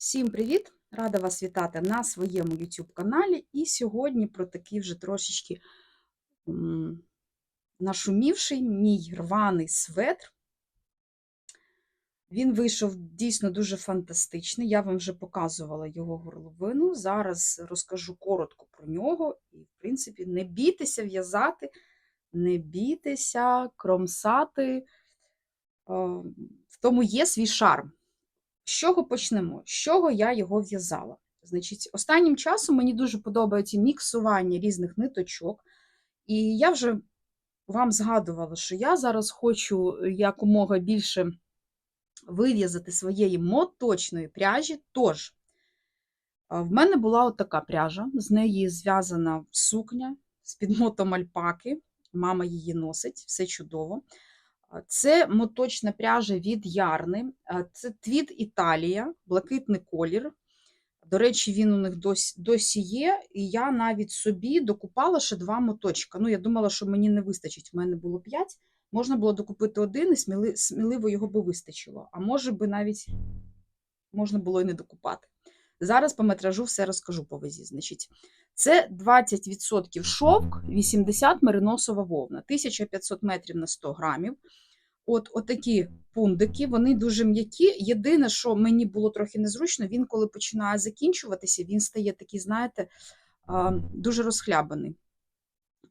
Всім привіт! Рада вас вітати на своєму YouTube каналі. І сьогодні про такий вже трошечки нашумівший мій рваний светр. Він вийшов дійсно дуже фантастичний. Я вам вже показувала його горловину. Зараз розкажу коротко про нього. І, в принципі, не бійтеся в'язати, не бійтеся кромсати. Е, В тому є свій шарм. З чого почнемо? З чого я його в'язала? Значить, останнім часом мені дуже подобається міксування різних ниточок, і я вже вам згадувала, що я зараз хочу якомога більше вив'язати своєї моточної пряжі. Тож, в мене була от така пряжа, з неї зв'язана сукня з підмотом альпаки. Мама її носить, все чудово. Це моточна пряжа від Ярни. Це твіт Італія, блакитний колір. До речі, він у них досі, досі є, і я навіть собі докупала ще два моточка. Ну, я думала, що мені не вистачить. У мене було п'ять. Можна було докупити один і сміли, сміливо його би вистачило. А може би навіть можна було і не докупати. Зараз по метражу все розкажу по вазі. Значить, це 20% шовк, 80 мериносова вовна, 1500 метрів на 100 грамів. От, от такі пундики, вони дуже м'які. Єдине, що мені було трохи незручно, він, коли починає закінчуватися, він стає такий, знаєте, дуже розхлябаний.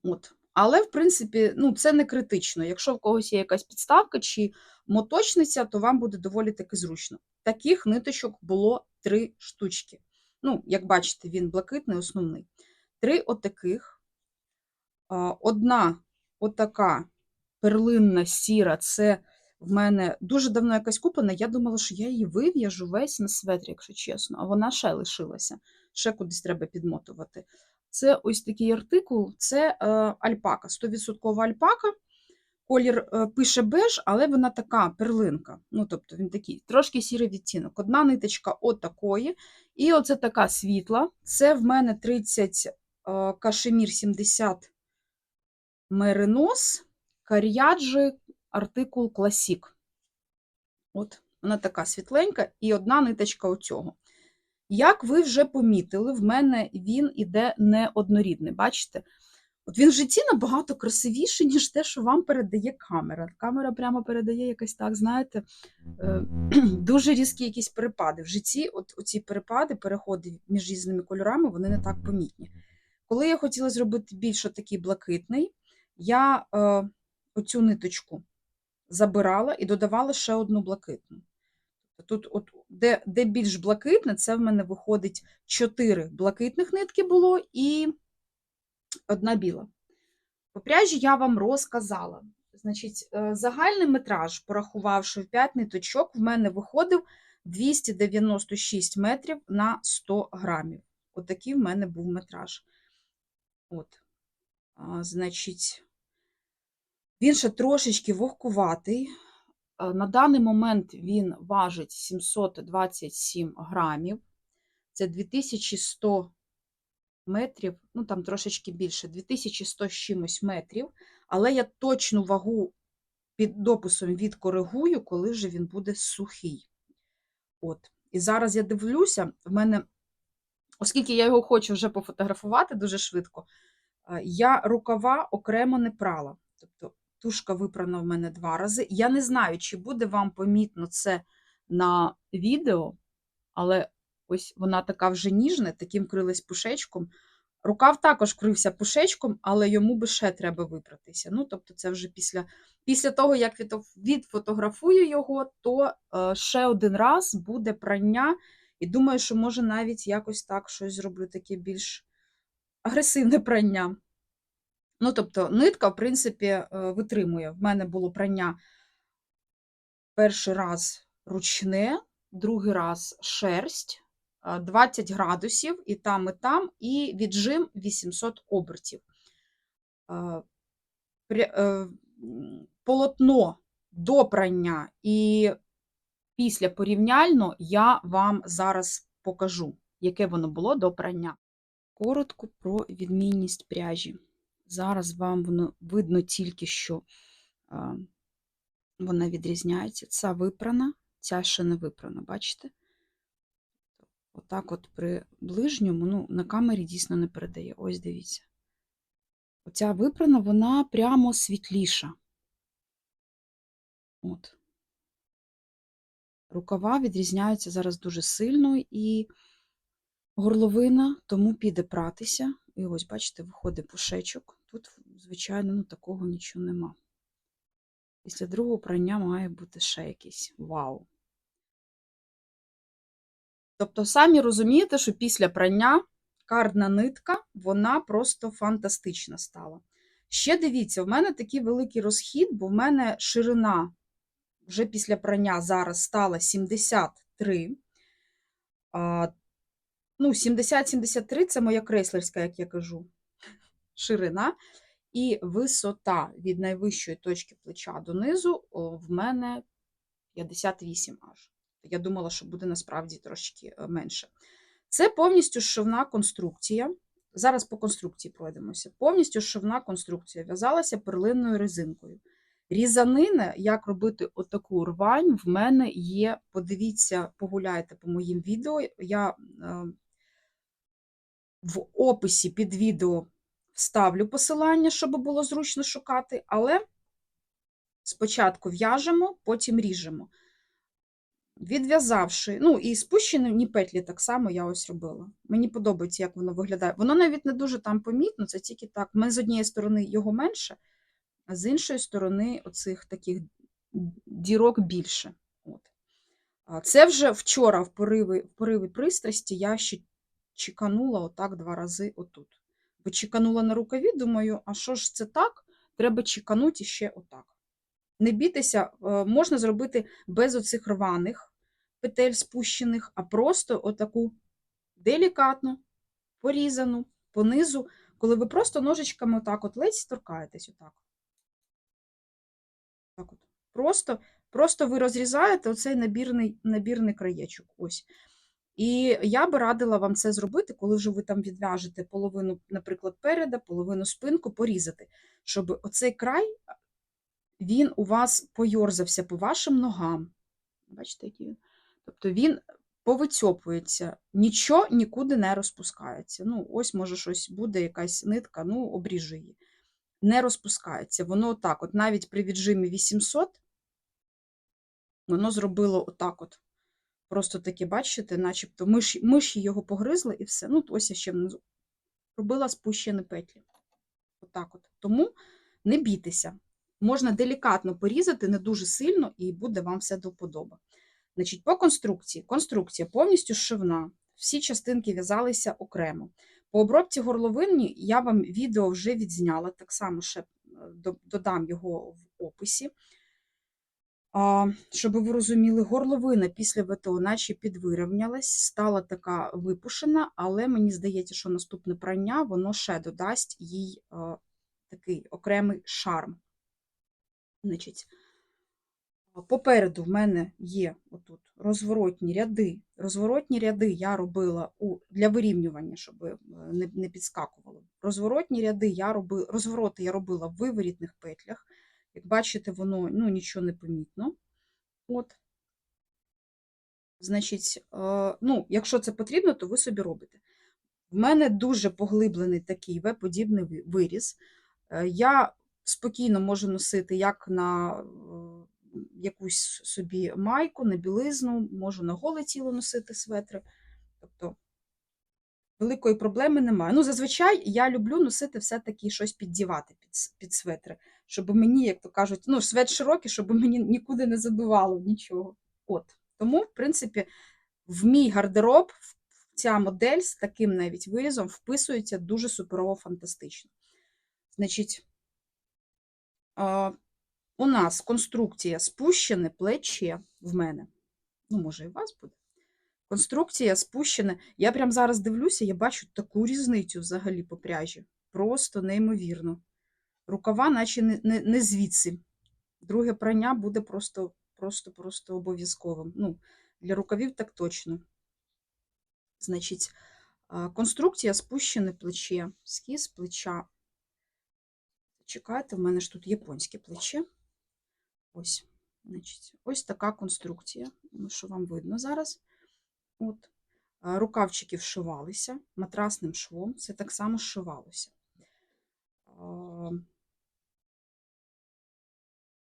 От. Але, в принципі, ну, це не критично. Якщо в когось є якась підставка чи моточниця, то вам буде доволі таки зручно. Таких ниточок було три штучки. Ну, як бачите, він блакитний, основний. Три отаких. Одна отака перлинна сіра, це в мене дуже давно якась куплена. Я думала, що я її вив'яжу весь на светрі, якщо чесно, а вона ще лишилася. Ще кудись треба підмотувати. Це ось такий артикул, це е, альпака, 100% альпака. Колір е, пише беж, але вона така перлинка. Ну, тобто він такий трошки сірий відтінок. Одна ниточка отакої. І оце така світла. Це в мене 30 е, кашемір 70 меринос, кар'яджі, артикул класік. От, вона така світленька, і одна ниточка оцього. Як ви вже помітили, в мене він іде неоднорідний. Бачите? От він в житті набагато красивіший, ніж те, що вам передає камера. Камера прямо передає якось так, знаєте, е, дуже різкі якісь перепади. В житті от ці перепади, переходи між різними кольорами, вони не так помітні. Коли я хотіла зробити більш такий блакитний, я е, оцю ниточку забирала і додавала ще одну блакитну. Тут, от, де, де більш блакитне, це в мене виходить 4 блакитних нитки було і одна біла. По пряжі я вам розказала. Значить, е, загальний метраж, порахувавши в 5 ниточок, в мене виходив 296 метрів на 100 грамів. Отакий в мене був метраж. От. А, Значить, він ще трошечки вогкуватий. Е, На даний момент він важить 727 грамів. Це 2100 метрів, ну там трошечки більше, 2100 з чимось метрів. Але я точну вагу під дописом відкоригую, коли вже він буде сухий. От. І зараз я дивлюся, в мене, оскільки я його хочу вже пофотографувати дуже швидко, е, я рукава окремо не прала. Тобто Тушка випрана в мене два рази. Я не знаю, чи буде вам помітно це на відео, але ось вона така вже ніжна, таким крилась пушечком. Рукав також крився пушечком, але йому би ще треба випратися. Ну, тобто, це вже після після того, як відфотографую його, то е, ще один раз буде прання. І думаю, що може навіть якось так щось зроблю таке більш агресивне прання. Ну, тобто, нитка, в принципі, е, витримує. В мене було прання перший раз ручне, другий раз шерсть, 20 градусів і там, і там, і віджим 800 обертів. Е, полотно до прання і після порівняльно я вам зараз покажу, яке воно було до прання. Коротко про відмінність пряжі. Зараз вам воно видно тільки, що вона відрізняється. Ця випрана, ця ще не випрана, бачите? отак от при ближньому, ну, на камері дійсно не передає. Ось дивіться. Оця випрана, вона прямо світліша. От. Рукава відрізняються зараз дуже сильно і горловина, тому піде пратися. І ось, бачите, виходить пушечок. Тут, звичайно, ну, такого нічого нема. Після другого прання має бути ще якийсь вау. Тобто, самі розумієте, що після прання кардна нитка, вона просто фантастична стала. Ще дивіться, в мене такий великий розхід, бо в мене ширина вже після прання зараз стала 73. Ну, 70-73 це моя креслерська, як я кажу, ширина. І висота від найвищої точки плеча донизу в мене 58 аж. Я думала, що буде насправді трошки е, менше. Це повністю шовна конструкція. Зараз по конструкції пройдемося. Повністю шовна конструкція в'язалася перлинною резинкою. Різанина, як робити отаку рвань, в мене є. Подивіться, погуляйте по моїм відео. Я е, в описі під відео вставлю посилання, щоб було зручно шукати, але спочатку в'яжемо, потім ріжемо. Відв'язавши, ну і спущені петлі так само я ось робила. Мені подобається, як воно виглядає. Воно навіть не дуже там помітно, це тільки так. Мене з однієї сторони його менше, а з іншої сторони, оцих таких дірок більше. От. Це вже вчора в пориві, в пориві пристрасті я ще чеканула отак два рази отут. Бо чеканула на рукаві, думаю, а що ж це так? Треба чеканути ще отак. Не бійтеся, е, можна зробити без оцих рваних петель спущених, а просто отаку делікатну, порізану, понизу, коли ви просто ножичками отак от ледь торкаєтесь отак. Так от. Просто, просто ви розрізаєте оцей набірний, набірний краєчок. Ось. І я би радила вам це зробити, коли вже ви там відв'яжете половину, наприклад, переда, половину спинку, порізати, щоб оцей край він у вас пойорзався по вашим ногам. Бачите, який він? Тобто він повицьопується, нічого нікуди не розпускається. Ну, ось, може, щось буде, якась нитка, ну, обріжу її. Не розпускається. Воно отак, от навіть при віджимі 800, воно зробило отак от. Просто таке, бачите, начебто миші, миші його погризли і все. Ну, ось я ще внизу робила спущені петлі. Отак от. Тому не бійтеся. Можна делікатно порізати, не дуже сильно, і буде вам все до вподоби. Значить, по конструкції. Конструкція повністю шивна, всі частинки в'язалися окремо. По обробці горловини я вам відео вже відзняла, так само ще додам його в описі. Щоб ви розуміли, горловина після ВТО наче підвирівнялась, стала така випушена, але мені здається, що наступне прання воно ще додасть їй такий окремий шарм. Значить, Попереду в мене є отут розворотні ряди. Розворотні ряди я робила у, для вирівнювання, щоб е, не не підскакувало. Розворотні ряди я робила, розвороти я робила в виворітних петлях. Як бачите, воно ну, нічого не помітно. От. Значить, е, ну, якщо це потрібно, то ви собі робите. В мене дуже поглиблений такий В-подібний виріз. Е, я спокійно можу носити як на е, якусь собі майку, на білизну, можу на голе тіло носити светри. Тобто великої проблеми немає. Ну, зазвичай я люблю носити все-таки щось піддівати під під светри, щоб мені, як то кажуть, ну, свет широкий, щоб мені нікуди не задувало нічого. От. Тому, в принципі, в мій гардероб ця модель з таким навіть вирізом вписується дуже суперово фантастично. Значить, у нас конструкція спущене плече в мене. Ну, може, і у вас буде. Конструкція спущена. Я прямо зараз дивлюся, я бачу таку різницю взагалі по пряжі. Просто неймовірно. Рукава, наче не не, не звідси. Друге прання буде просто просто, просто обов'язковим. Ну, Для рукавів так точно. Значить, конструкція спущене плече, скіз плеча. Чекайте, в мене ж тут японське плече. Ось, значить, ось така конструкція, що вам видно зараз. От. Рукавчики вшивалися матрасним швом, це так само зшивалося.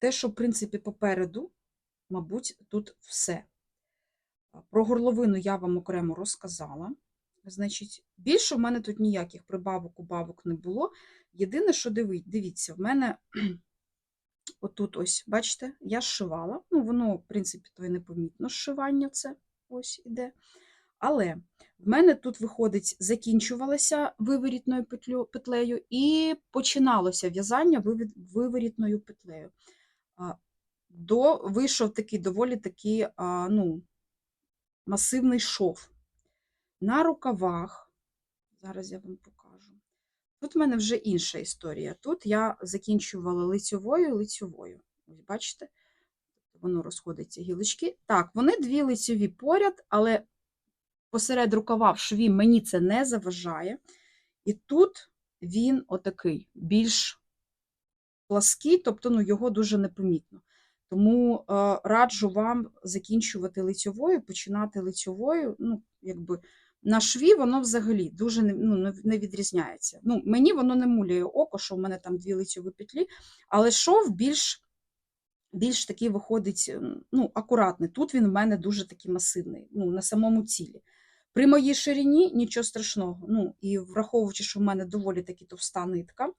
Те, що, в принципі, попереду, мабуть, тут все. Про горловину я вам окремо розказала. Значить, більше в мене тут ніяких прибавок, убавок не було. Єдине, що дивіться, в мене отут ось, бачите, я зшивала. Ну, воно, в принципі, то і непомітно зшивання це ось іде. Але в мене тут виходить, закінчувалося виворітною петлею і починалося в'язання виворітною петлею. До, вийшов такий доволі такий, а, ну, масивний шов. На рукавах, зараз я вам покажу. Тут в мене вже інша історія. Тут я закінчувала лицьовою лицьовою. Ось бачите, воно розходиться гілочки. Так, вони дві лицьові поряд, але посеред рукава в шві мені це не заважає. І тут він отакий, більш плаский, тобто ну, його дуже непомітно. Тому е, раджу вам закінчувати лицьовою, починати лицьовою. Ну, якби на шві воно взагалі дуже не, ну, не- відрізняється. Ну, мені воно не муляє око, що в мене там дві лицьові петлі, але шов більш, більш такий виходить ну, акуратний. Тут він в мене дуже такий масивний, ну, на самому цілі. При моїй ширині нічого страшного. Ну, і враховуючи, що в мене доволі таки товста нитка,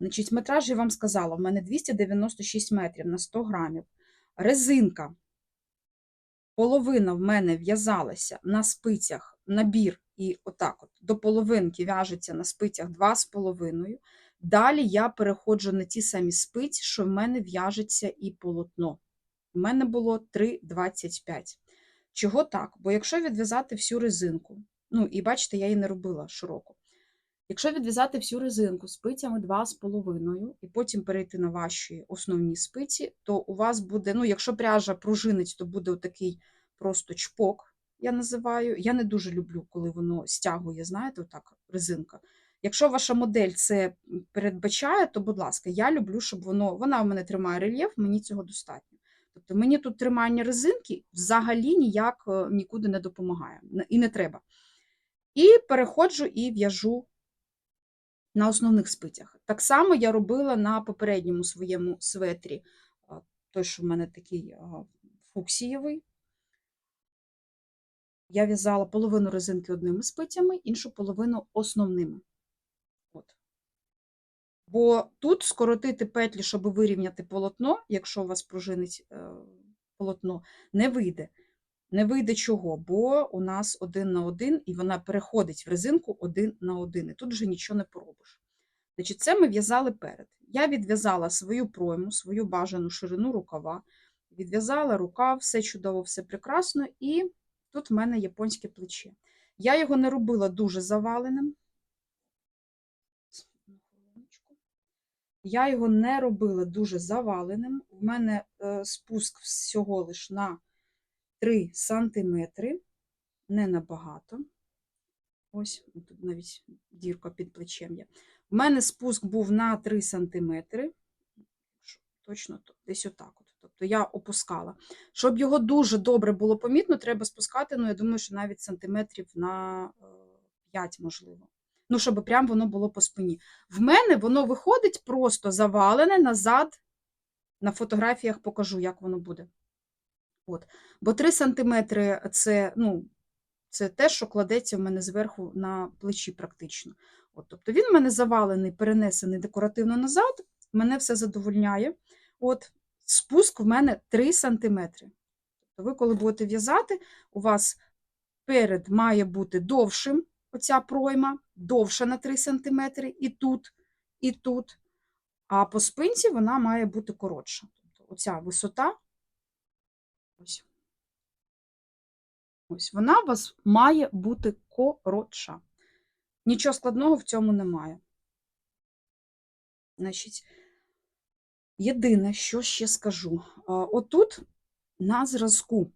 Значить, метраж я вам сказала, в мене 296 метрів на 100 грамів. Резинка. Половина в мене в'язалася на спицях набір, і отак от до половинки в'яжеться на спицях 2,5. Далі я переходжу на ті самі спиці, що в мене в'яжеться і полотно. У мене було 3,25. Чого так? Бо якщо відв'язати всю резинку, ну і бачите, я її не робила широко. Якщо відв'язати всю резинку спицями 2,5 і потім перейти на ваші основні спиці, то у вас буде, ну, якщо пряжа пружинить, то буде отакий просто чпок, я називаю. Я не дуже люблю, коли воно стягує, знаєте, отак резинка. Якщо ваша модель це передбачає, то, будь ласка, я люблю, щоб воно, вона в мене тримає рельєф, мені цього достатньо. Тобто мені тут тримання резинки взагалі ніяк е, нікуди не допомагає і не треба. І переходжу і в'яжу на основних спицях. Так само я робила на попередньому своєму светрі, той, що в мене такий фуксієвий. Я в'язала половину резинки одними спицями, іншу половину основними. От. Бо тут скоротити петлі, щоб вирівняти полотно, якщо у вас пружинить е, полотно, не вийде. Не вийде чого, бо у нас один на один, і вона переходить в резинку один на один. І тут вже нічого не поробиш. Значить, це ми в'язали перед. Я відв'язала свою пройму, свою бажану ширину рукава, відв'язала рукав, все чудово, все прекрасно, і тут в мене японське плече. Я його не робила дуже заваленим. Я його не робила дуже заваленим. У мене е, спуск всього лиш на 3 сантиметри, не набагато. Ось, тут навіть дірка під плечем є. У мене спуск був на 3 сантиметри. Точно то- десь отак. От. Тобто я опускала. Щоб його дуже добре було помітно, треба спускати, ну, я думаю, що навіть сантиметрів на е, 5, можливо. Ну, щоб прям воно було по спині. В мене воно виходить просто завалене назад. На фотографіях покажу, як воно буде. От. Бо 3 сантиметри це, ну, це те, що кладеться в мене зверху на плечі практично. От, тобто він в мене завалений, перенесений декоративно назад, мене все задовольняє. От, спуск в мене 3 сантиметри. Тобто ви, коли будете в'язати, у вас перед має бути довшим оця пройма, довша на 3 сантиметри, і тут, і тут. А по спинці вона має бути коротша. Тобто оця висота, ось, ось вона у вас має бути коротша. Нічого складного в цьому немає. Значить, єдине, що ще скажу. Отут на зразку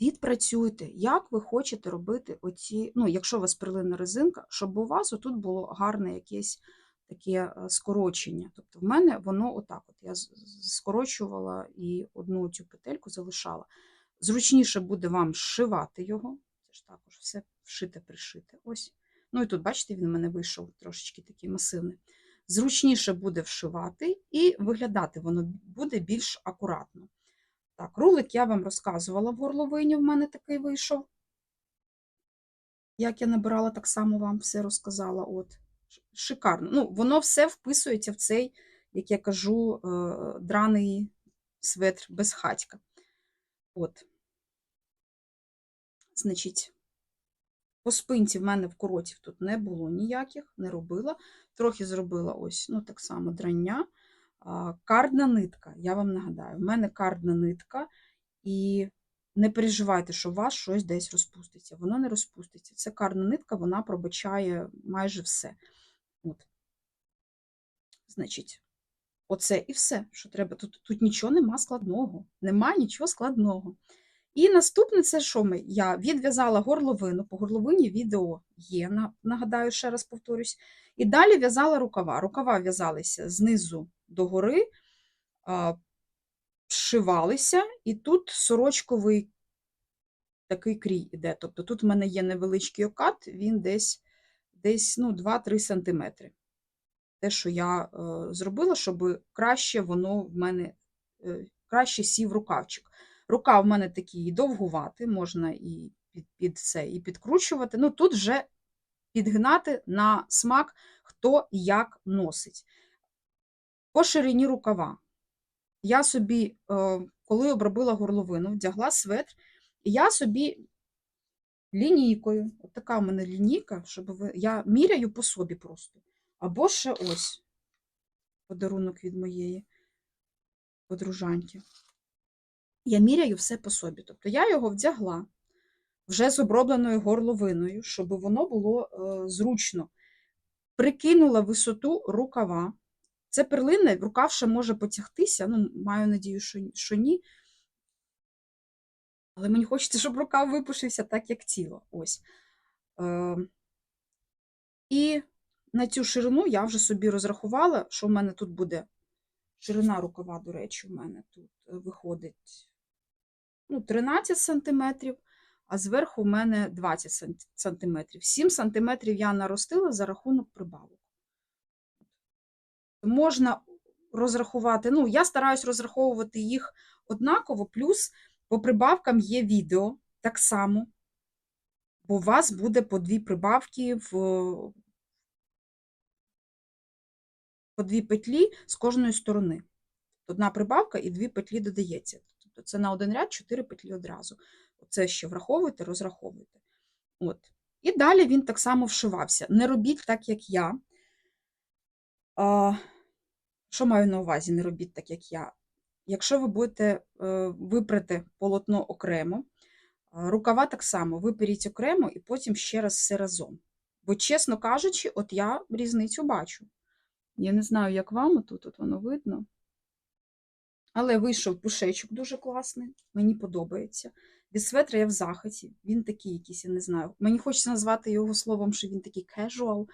відпрацюйте, як ви хочете робити оці, ну, якщо у вас прилинна резинка, щоб у вас отут було гарне якесь таке е, скорочення. Тобто в мене воно отак. От я скорочувала і одну цю петельку залишала. Зручніше буде вам зшивати його, теж також все вшите-пришите. Ось. Ну і тут, бачите, він у мене вийшов трошечки такий масивний. Зручніше буде вшивати, і виглядати воно буде більш акуратно. Так, рулик я вам розказувала в горловині, в мене такий вийшов. Як я набирала, так само вам все розказала. От. Шикарно. Ну, воно все вписується в цей, як я кажу, е, драний светр без хатька. От. Значить, по спинці в мене вкоротів тут не було ніяких, не робила. Трохи зробила ось, ну, так само драння. Кардна нитка, я вам нагадаю, в мене кардна нитка, і не переживайте, що у вас щось десь розпуститься. Воно не розпуститься. Це кардна нитка, вона пробачає майже все. От. Значить, оце і все, що треба. Тут, тут нічого нема складного. Нема нічого складного. І наступне це що ми? Я відв'язала горловину, по горловині відео є, нагадаю, ще раз повторюсь. І далі в'язала рукава. Рукава в'язалися знизу до гори, а, зшивалися, і тут сорочковий такий крій іде. Тобто тут в мене є невеличкий окат, він десь, десь ну, 2-3 см. Те, що я е, зробила, щоб краще воно в мене е, краще сів рукавчик. Рука в мене такий довгуватий, можна і під, під це і підкручувати. Ну, тут вже підгнати на смак, хто як носить. По ширині рукава. Я собі, е, коли обробила горловину, вдягла светр, і я собі лінійкою, от така в мене лінійка, щоб ви, я міряю по собі просто. Або ще ось подарунок від моєї подружаньки. Я міряю все по собі. Тобто я його вдягла вже з обробленою горловиною, щоб воно було е, зручно. Прикинула висоту рукава. Це перлина, рукав ще може потягтися, ну, маю надію, що, ні. Але мені хочеться, щоб рукав випушився так, як тіло. Ось. Е, і на цю ширину я вже собі розрахувала, що в мене тут буде ширина рукава, до речі, у мене тут е, виходить ну, 13 см, а зверху в мене 20 см. 7 см я наростила за рахунок прибавок. Можна розрахувати, ну, я стараюсь розраховувати їх однаково, плюс по прибавкам є відео так само, бо у вас буде по дві прибавки в по дві петлі з кожної сторони. Одна прибавка і дві петлі додається. Тобто це на один ряд чотири петлі одразу. Це ще враховуйте, розраховуйте. От. І далі він так само вшивався. Не робіть так, як я. Що маю на увазі? Не робіть так, як я. Якщо ви будете е, випрати полотно окремо, рукава так само, виперіть окремо і потім ще раз все разом. Бо, чесно кажучи, от я різницю бачу. Я не знаю, як вам тут от воно видно. Але вийшов пушечок дуже класний, мені подобається. Від светра я в захваті. Він такий якийсь, я не знаю. Мені хочеться назвати його словом, що він такий casual,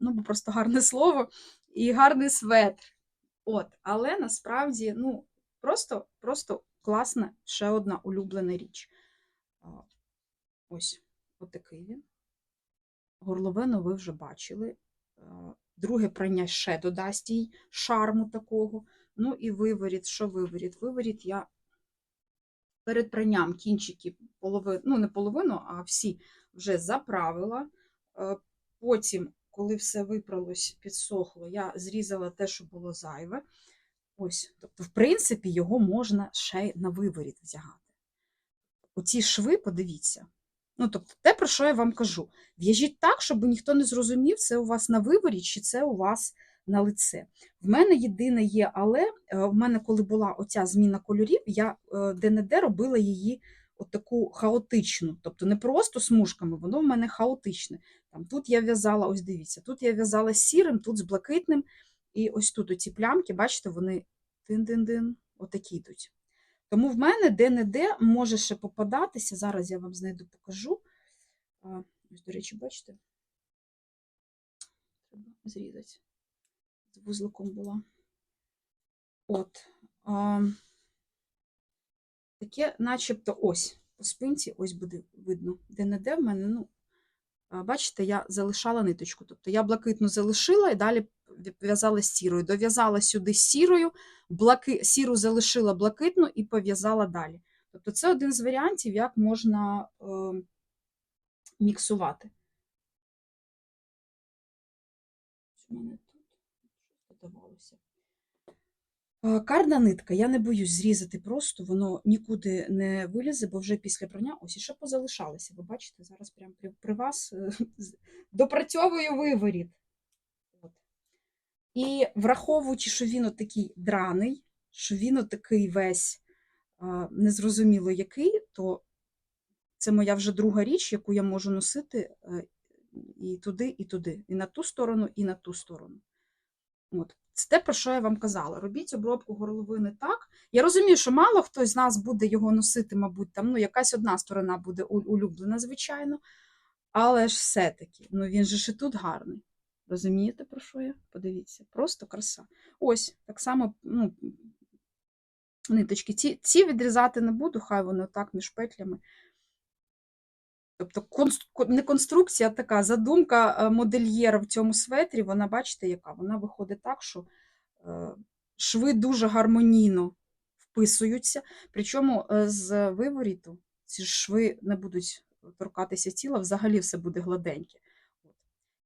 ну, бо просто гарне слово, і гарний светр. От, Але насправді, ну, просто, просто класна ще одна улюблена річ. Ось, отакий він. Горловину ви вже бачили. Друге прання ще додасть їй шарму такого. Ну і виворіт, що виворіт? Виворіт я перед пранням кінчики половину, ну не половину, а всі вже заправила. Потім, коли все випралось, підсохло, я зрізала те, що було зайве. Ось, тобто, в принципі, його можна ще й на виворіт вдягати. Оці шви, подивіться. Ну, тобто, те, про що я вам кажу. В'яжіть так, щоб ніхто не зрозумів, це у вас на виворіт, чи це у вас на лице. В мене єдине є, але в мене, коли була оця зміна кольорів, я де-не-де робила її таку хаотичну, тобто не просто смужками, воно в мене хаотичне. Там, Тут я в'язала, ось дивіться, тут я в'язала з сірим, тут з блакитним, і ось тут оці плямки, бачите, вони дин-дин-дин, отакі йдуть. Тому в мене де-не-де може ще попадатися, зараз я вам знайду покажу. Ось, до речі, бачите? Треба зрізати. З вузликом була. От. А, таке, начебто, ось. по спинці, ось буде видно, де-не-де в мене, ну, бачите, я залишала ниточку. Тобто я блакитну залишила і далі в'язала сірою. Дов'язала сюди сірою, блаки... сіру залишила блакитну і пов'язала далі. Тобто це один з варіантів, як можна е, міксувати. Що в мене тут? Що додавалося? Е, Карна нитка, я не боюсь зрізати просто, воно нікуди не вилізе, бо вже після прання ось і ще позалишалося. Ви бачите, зараз прямо при, вас е, допрацьовую виворіт. От. І враховуючи, що він отакий драний, що він отакий весь незрозуміло який, то це моя вже друга річ, яку я можу носити е, і туди, і туди, і на ту сторону, і на ту сторону. От. Це те, про що я вам казала. Робіть обробку горловини так. Я розумію, що мало хто з нас буде його носити, мабуть, там ну, якась одна сторона буде улюблена, звичайно. Але ж все-таки, ну він же ж і тут гарний. Розумієте, про що я? Подивіться, просто краса. Ось, так само, ну, ниточки. Ці, ці відрізати не буду, хай воно так між петлями. Тобто не конструкція, а така задумка е, модельєра в цьому светрі, вона, бачите, яка? Вона виходить так, що е, шви дуже гармонійно вписуються. Причому е, з виворіту ці шви не будуть торкатися тіла, взагалі все буде гладеньке.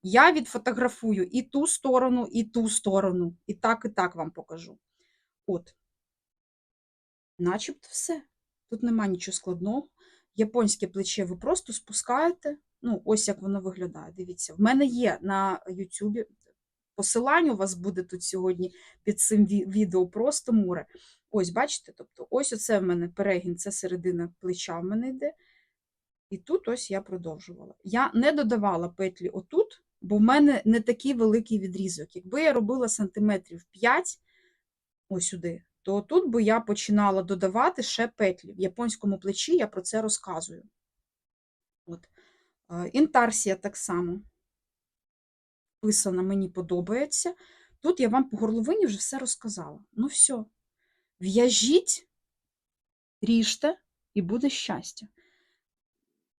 Я відфотографую і ту сторону, і ту сторону, і так, і так вам покажу. От. Начебто все. Тут нема нічого складного. Японське плече ви просто спускаєте. Ну, ось як воно виглядає. Дивіться, в мене є на Ютубі. Посилання у вас буде тут сьогодні під цим відео просто море. Ось, бачите, тобто, ось оце в мене перегін, це середина плеча в мене йде. І тут ось я продовжувала. Я не додавала петлі отут, бо в мене не такий великий відрізок. Якби я робила сантиметрів 5, ось сюди, то тут би я починала додавати ще петлі. В японському плечі я про це розказую. От. Е, Інтарсія так само писана, мені подобається. Тут я вам по горловині вже все розказала. Ну все, в'яжіть, ріжте, і буде щастя.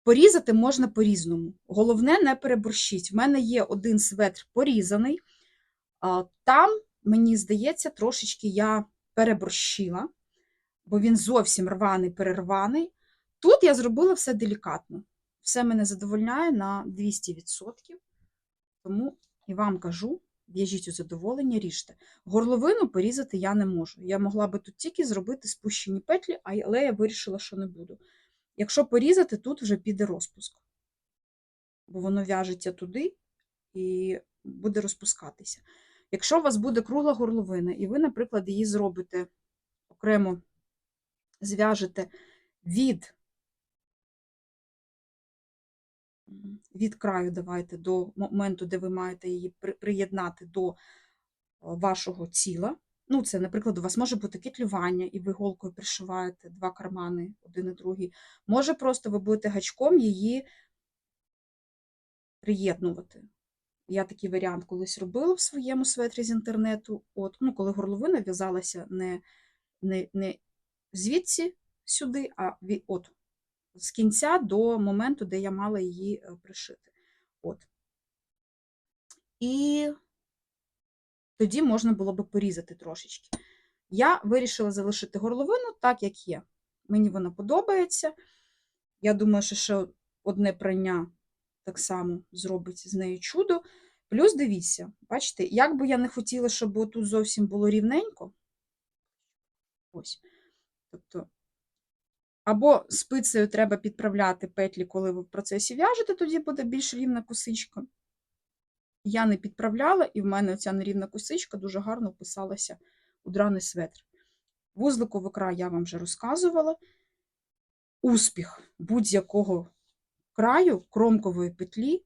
Порізати можна по-різному. Головне, не переборщіть. В мене є один светр порізаний, там, мені здається, трошечки я переборщила, бо він зовсім рваний, перерваний. Тут я зробила все делікатно. Все мене задовольняє на 200%. Тому і вам кажу, в'яжіть у задоволення, ріжте. Горловину порізати я не можу. Я могла би тут тільки зробити спущені петлі, але я вирішила, що не буду. Якщо порізати, тут вже піде розпуск, бо воно в'яжеться туди і буде розпускатися. Якщо у вас буде кругла горловина, і ви, наприклад, її зробите окремо, зв'яжете від, від краю, давайте, до моменту, де ви маєте її приєднати до е, вашого тіла. Ну, це, наприклад, у вас може бути кітлювання, і ви голкою пришиваєте два кармани, один і другий. Може, просто ви будете гачком її приєднувати. Я такий варіант колись робила в своєму светрі з інтернету. От, ну, коли горловина в'язалася не, не, не звідси сюди, а ві- от, з кінця до моменту, де я мала її е, пришити. От. І тоді можна було би порізати трошечки. Я вирішила залишити горловину так, як є. Мені вона подобається. Я думаю, що ще одне прання так само зробить з нею чудо. Плюс дивіться, бачите, як би я не хотіла, щоб тут зовсім було рівненько. Ось. Тобто, або спицею треба підправляти петлі, коли ви в процесі в'яжете, тоді буде більш рівна косичка. Я не підправляла, і в мене ця нерівна косичка дуже гарно вписалася у драний светр. Вузликовий край я вам вже розказувала. Успіх будь-якого краю кромкової петлі,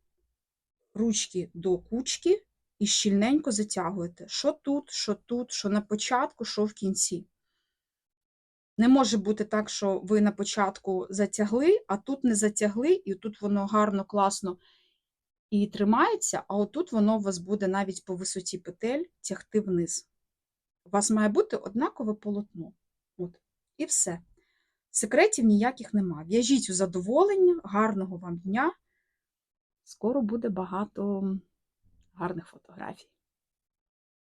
ручки до кучки і щільненько затягуєте. Що тут, що тут, що на початку, що в кінці. Не може бути так, що ви на початку затягли, а тут не затягли, і тут воно гарно, класно і тримається, а отут воно у вас буде навіть по висоті петель тягти вниз. У вас має бути однакове полотно. От. І все. Секретів ніяких нема. В'яжіть у задоволення, гарного вам дня. Скоро буде багато гарних фотографій.